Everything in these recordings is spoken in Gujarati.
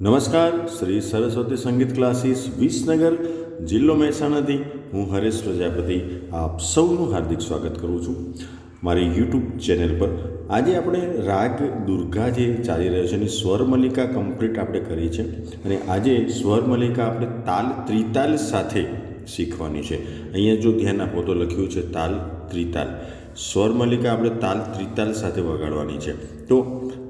નમસ્કાર, શ્રી સરસ્વતી સંગીત ક્લાસીસ વિસનગર, જિલ્લો મહેસાણાથી હું હરેશ પ્રજાપતિ, આપ સૌનું હાર્દિક સ્વાગત કરું છું. મારી યુટ્યુબ ચેનલ પર આજે આપણે રાગ દુર્ગા જે ચાલી રહ્યો છે એની સ્વરમલિકા કમ્પ્લીટ આપણે કરી છે અને આજે સ્વર મલ્લિકા આપણે તાલ ત્રિતાલ સાથે શીખવાની છે. અહીંયા જો ધ્યાન આપો તો લખ્યું છે તાલ ત્રિતાલ. સ્વર મલ્લિકા આપણે તાલ ત્રિતાલ સાથે વગાડવાની છે. તો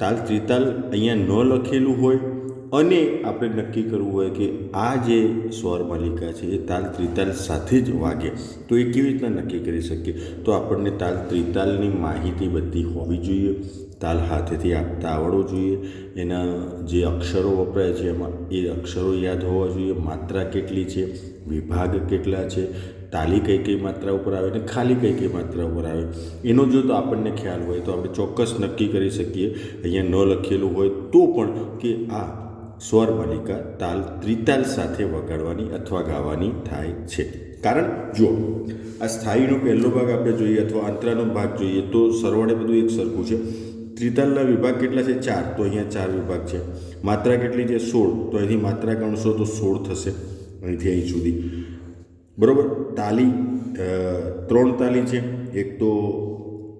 તાલ ત્રિતાલ અહીંયા ન લખેલું હોય અને આપણે નક્કી કરવું હોય કે આ જે સ્વર માલિકા છે, એ તાલ ત્રિતાલ સાથે જ વાગે. તો એ કેવી રીતના નક્કી કરી શકીએ? તો આપણને તાલ ત્રિતાલની માહિતી બધી હોવી જોઈએ. તાલ હાથેથી આપતા આવડવો જોઈએ. એના જે અક્ષરો વપરાય છે, એમાં એ અક્ષરો યાદ હોવા જોઈએ. માત્રા કેટલી છે? વિભાગ કેટલા છે? તાલી કઈ કઈ માત્રા ઉપર આવે અને ખાલી કઈ કઈ માત્રા ઉપર આવે? એનો જો તો આપણને ખ્યાલ હોય તો આપણે ચોક્કસ નક્કી કરી શકીએ. અહીંયા ન લખેલું હોય તો પણ કે આ સ્વર માલિકા તાલ ત્રિતાલ સાથે વગાડવાની અથવા ગાવાની થાય છે. કારણ જો આ સ્થાયીનો પહેલો ભાગ આપણે જોઈએ અથવા અંતરાનો ભાગ જોઈએ તો સરવાળે બધું એક સરખું છે. ત્રિતાલના વિભાગ કેટલા છે? ચાર. તો અહીંયા ચાર વિભાગ છે. માત્રા કેટલી છે? સોળ. તો અહીંથી માત્રા ગણશો તો સોળ થશે અહીંથી અહીં સુધી. બરાબર? તાલી ત્રણ તાલી છે. એક તો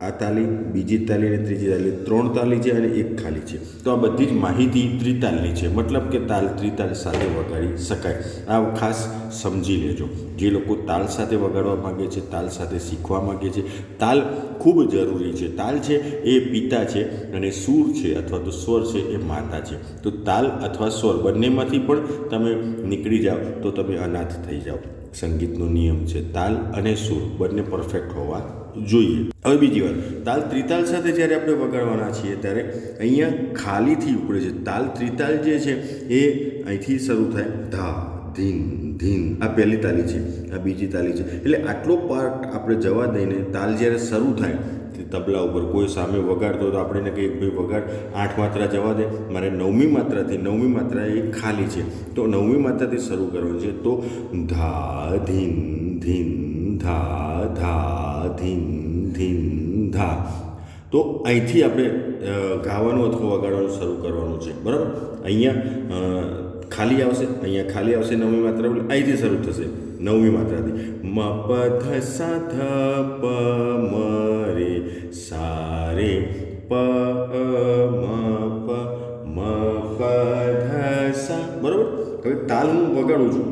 આ તાલી બીજી તાલી અને ત્રીજી તાલી ત્રણ તાલી છે અને એક ખાલી છે. તો આ બધી જ માહિતી ત્રિતાલની છે. મતલબ કે તાલ ત્રિતાલ સાથે વગાડી શકાય. આ ખાસ સમજી લેજો. જે લોકો તાલ સાથે વગાડવા માગે છે, તાલ સાથે શીખવા માગે છે, તાલ ખૂબ જરૂરી છે. તાલ છે એ પિતા છે અને સૂર છે અથવા તો સ્વર છે એ માતા છે. તો તાલ અથવા સ્વર બંનેમાંથી પણ તમે નીકળી જાઓ તો તમે અનાથ થઈ જાઓ. સંગીતનો નિયમ છે, તાલ અને સુર બંને પરફેક્ટ હોવા જોઈએ. હવે બીજી વાત. તાલ ત્રિતાલ સાથે જ્યારે આપણે વગાડવાના છીએ, ત્યારે અહીંયા ખાલીથી ઉપડે છે. તાલ ત્રિતાલ જે છે, એ અહીંથી શરૂ થાય. ધા, ધીન ધીન. આ પહેલી તાલી છે. આ બીજી તાલી છે. એટલે આટલો પાર્ટ આપણે જવા દઈને તાલ જ્યારે શરૂ થાય તબલા ઉપર કોઈ સામે વગાડતો તો આપણે એને કહીએ ભાઈ, વગાડ. આઠ માત્રા જવા દે. મારે નવમી માત્રાથી, નવમી માત્રા એ ખાલી છે. તો નવમી માત્રાથી શરૂ કરવાનું છે. તો ધા, ધીન ધીન, ધા ધા. ધીન ધીમ ધા તો અહીંથી આપણે ગાવાનું અથવા વગાડવાનું શરૂ કરવાનું છે. બરાબર? અહીંયા ખાલી આવશે. અહીંયા ખાલી આવશે, નવમી માત્રા એટલે અહીંથી શરૂ થશે. નવમી માત્રાથી. મ પ સા ધ પ મ રે સા રે પ મ પ મ પ ધ, સા. બરાબર? હવે તાલ હું વગાડું છું.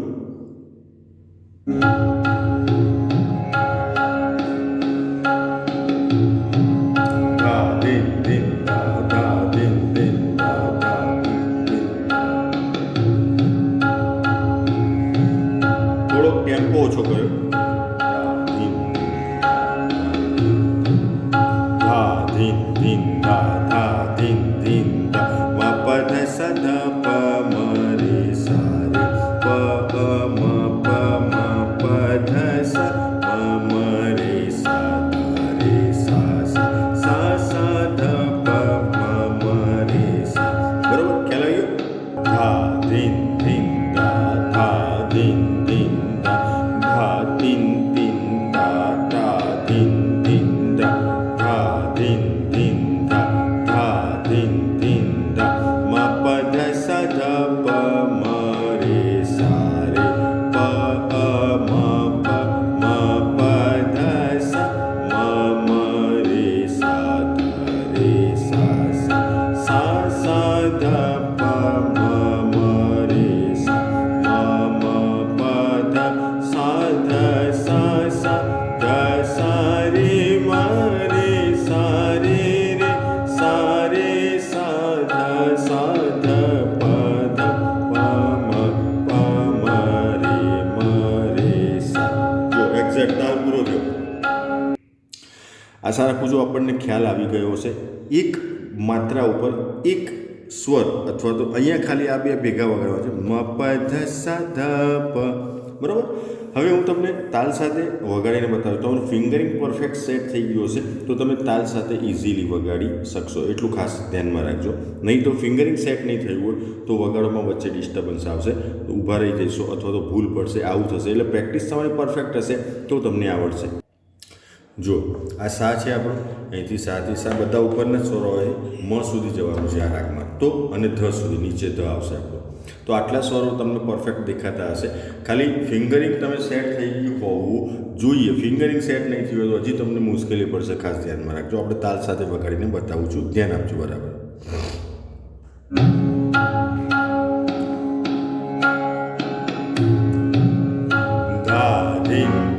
આશા રાખું છું આપણને ખ્યાલ આવી ગયો હશે. એક માત્રા ઉપર એક સ્વર અથવા તો અહીંયા ખાલી આ બે ભેગા વગાડવા છે. મ પ ધ પ બરાબર? હવે હું તમને તાલ સાથે વગાડીને બતાવું. તમારું ફિંગરિંગ પરફેક્ટ સેટ થઈ ગયું હશે. તો તમે તાલ સાથે ઇઝીલી વગાડી શકશો. એટલું ખાસ ધ્યાનમાં રાખજો. નહીં તો ફિંગરિંગ સેટ નહીં થયું હોય તો વગાડવામાં વચ્ચે ડિસ્ટર્બન્સ આવશે. તો ઊભા રહી જશો અથવા તો ભૂલ પડશે. આવું થશે. એટલે પ્રેક્ટિસ તમારી પરફેક્ટ હશે તો તમને આવડશે. જો આ સા છે આપણો. અહીંથી સાથી સા બધા ઉપરના સ્વરો હોય મ સુધી જવાનું છે આ રાગમાં તો અને ધ સુધી. નીચે ધ આવશે આપણો. તો આટલા સ્વરો તમને પરફેક્ટ દેખાતા હશે. ખાલી ફિંગરિંગ તમે સેટ થઈ ગયું હોવું જોઈએ. ફિંગરિંગ સેટ નહીં થયું તો હજી તમને મુશ્કેલી પડશે, ખાસ ધ્યાનમાં રાખજો. આપણે તાલ સાથે વગાડીને બતાવું છું. ધ્યાન આપજો બરાબર. ધા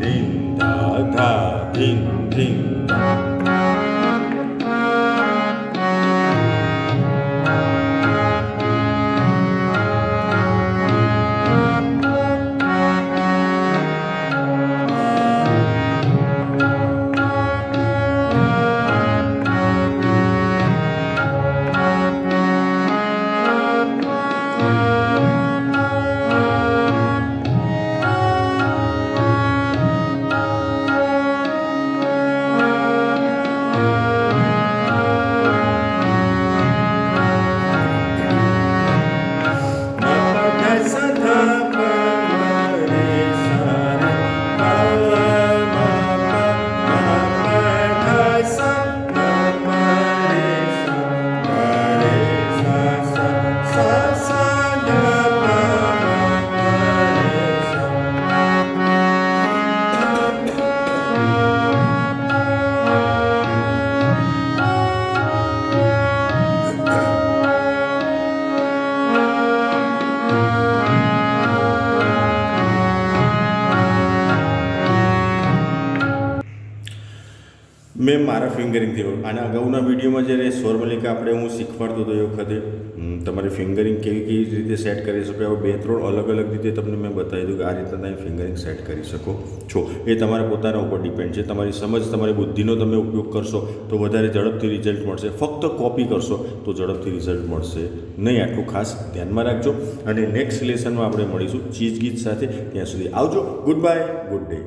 મેં મારા ફિંગરિંગ થયો આના અગાઉના વિડીયોમાં જ્યારે સ્વરમલિકા આપણે હું શીખવાડતો હતો એ વખતે તમારે ફિંગરિંગ કેવી કેવી રીતે સેટ કરી શકો? એવા બે ત્રણ અલગ અલગ રીતે તમને મેં બતાવી દીધું કે આ રીતના તમે ફિંગરિંગ સેટ કરી શકો છો. એ તમારા પોતાના ઉપર ડિપેન્ડ છે. તમારી સમજ, તમારી બુદ્ધિનો તમે ઉપયોગ કરશો તો વધારે ઝડપથી રિઝલ્ટ મળશે. ફક્ત કોપી કરશો તો ઝડપથી રિઝલ્ટ મળશે નહીં. આટલું ખાસ ધ્યાનમાં રાખજો. અને નેક્સ્ટ લેસનમાં આપણે મળીશું ચીજ ગીત સાથે. ત્યાં સુધી આવજો. Good bye good day